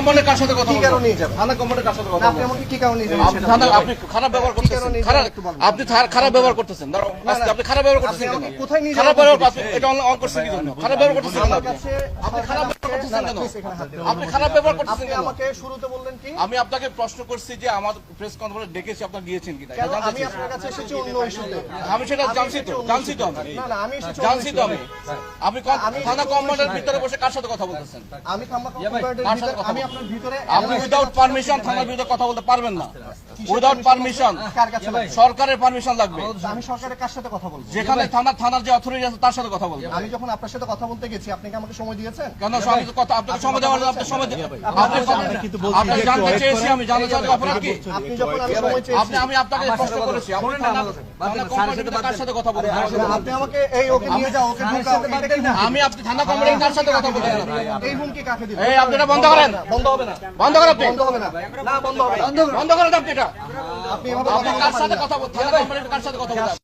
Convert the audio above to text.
Commander কার সাথে কথা বলব? নিয়ে যাবেন? থানা কার সাথে কথা আপনি আমাকে কি কারণে নিয়ে যাবেন আপনি থানা আপনি খারাপ ব্যবহার করতেছেন। খারাপ আপনি খারাপ ব্যবহার করতেছেন। আপনি খারাপ ব্যবহার করতেছেন কোথায় নিয়ে খারাপ ব্যবহার এটা অন করছেন কি জন্য? খারাপ ব্যবহার করতেছেন আপনি? খারাপ করতেছেন কেন? আপনি খারাপ ব্যবহার করতেছেন কেন? আমাকে শুরুতে বললেন কি? আমি আপনাকে প্রশ্ন করছি যে আমার প্রেস কনফারেন্স ডেকেছি আপনার গিয়েছেন কিনা? আমি আপনার কাছে এসেছি অন্য ইস্যুতে। আমি সেটা জানছি তো জানছি তো আমি। না না আমি এসেছি জানছি তো আমি। আপনি কোন- থানা কমান্ডার ভিতরে বসে কার সাথে কথা বলতেছেন? আমি ভিতরে কথা আমি আপনার ভিতরে আপনি উইদাউট পারমিশন থানার বিরুদ্ধে কথা বলতে পারবেন না। উইদাউট পারমিশন কার কাছে লাগবে? সরকারের পারমিশন লাগবে। আমি সরকারের কার সাথে কথা বলব? যেখানে থানার থানার যে অথরিটি আছে তার সাথে কথা বলব। আমি যখন আপনার সাথে কথা বলতে গেছি আপনি কি আমাকে সময় দিয়েছেন? কেন? সঙ্গে কথা আপনাকে সময় দেওয়ার আপনি সময় দে- আপনি আপনি জানতে চেয়েছি আমি জানতে চাই অপরাধ কি? আপনি আমি সময় চেয়েছি আপনি আমি আপনাকে প্রশ্ন করেছি। আপনি থানা থানা কমান্ডার কার সাথে কথা বলবেন? আপনি আমাকে এই ওকে নিয়ে যাও ওকে ঢুকাও এটা কি না? আমি আপনি থানা কমান্ডার কার সাথে কথা বলতেন এই হুমকি কাকে দিবেন? এই আপনি বন্ধ করেন। বন্ধ হবে না। বন্ধ করেন আপনি। বন্ধ হবে না। না বন্ধ হবে না। বন্ধ করেন আপনি এটা। আপনি কার বলতে সাথে কথা থানা কমান্ডার কার সাথে কথা বলতেন